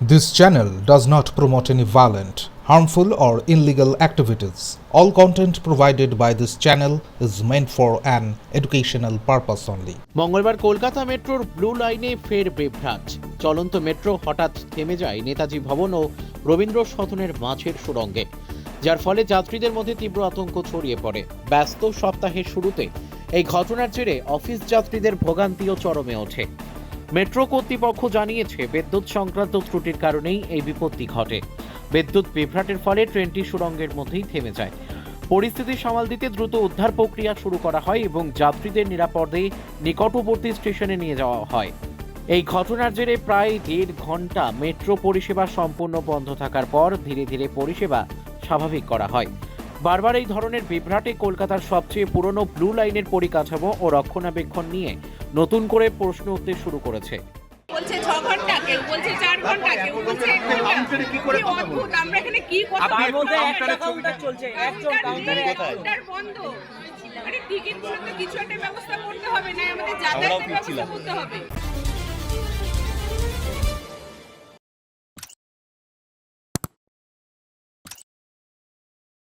This channel does not promote any violent, harmful, or illegal activities. All content provided by this channel is meant for an educational purpose only. মঙ্গলবার কলকাতা মেট্রোর blue লাইনে ফের বিভ্রাট চলন্ত metro হঠাৎ থেমে যায় নেতাজি ভবন ও রবীন্দ্র সদনের মাঝের সুড়ঙ্গে যার ফলে যাত্রীদের মধ্যে তীব্র আতঙ্ক ছড়িয়ে পড়ে ব্যস্ত সপ্তাহের শুরুতে এই ঘটনার জেরে অফিস যাত্রীদের ভোগান্তিও চরমে ওঠে মেট্রো কর্তৃপক্ষ জানিয়েছে, বিদ্যুৎ সংক্রান্ত ত্রুটির কারণেই এই বিপত্তি ঘটে। বিদ্যুৎ বিভ্রাটের ফলে ট্রেনটি সুড়ঙ্গের মধ্যেই থেমে যায়। পরিস্থিতি সামাল দিতে দ্রুত উদ্ধার প্রক্রিয়া শুরু করা হয় এবং যাত্রীদের নিরাপদে নিকটবর্তী স্টেশনে নিয়ে যাওয়া হয়। এই ঘটনার জেরে প্রায় দেড় ঘণ্টা মেট্রো পরিষেবা সম্পূর্ণ বন্ধ থাকার পর ধীরে ধীরে পরিষেবা স্বাভাবিক করা হয়। বারবার এই ধরনের বিভ্রাটে কলকাতার সবচেয়ে পুরনো ব্লু লাইনের পরিকাঠামো ও রক্ষণাবেক্ষণ নিয়ে নতুন করে প্রশ্ন উঠতে শুরু করেছে। বলছে ছ ঘণ্টা কেউ বলছে চার ঘণ্টা কেউ বলছে এক ঘণ্টা। কি অদ্ভুত, আমরা এখানে কি করতে তার মধ্যে একটা কাউন্টার চলছে একজন কাউন্টারে নেই, কাউন্টার বন্ধ। আরে টিকিট তো কিছু একটা ব্যবস্থা করতে হবে না আমাদের যাতায়াতের ব্যবস্থা করতে হবে।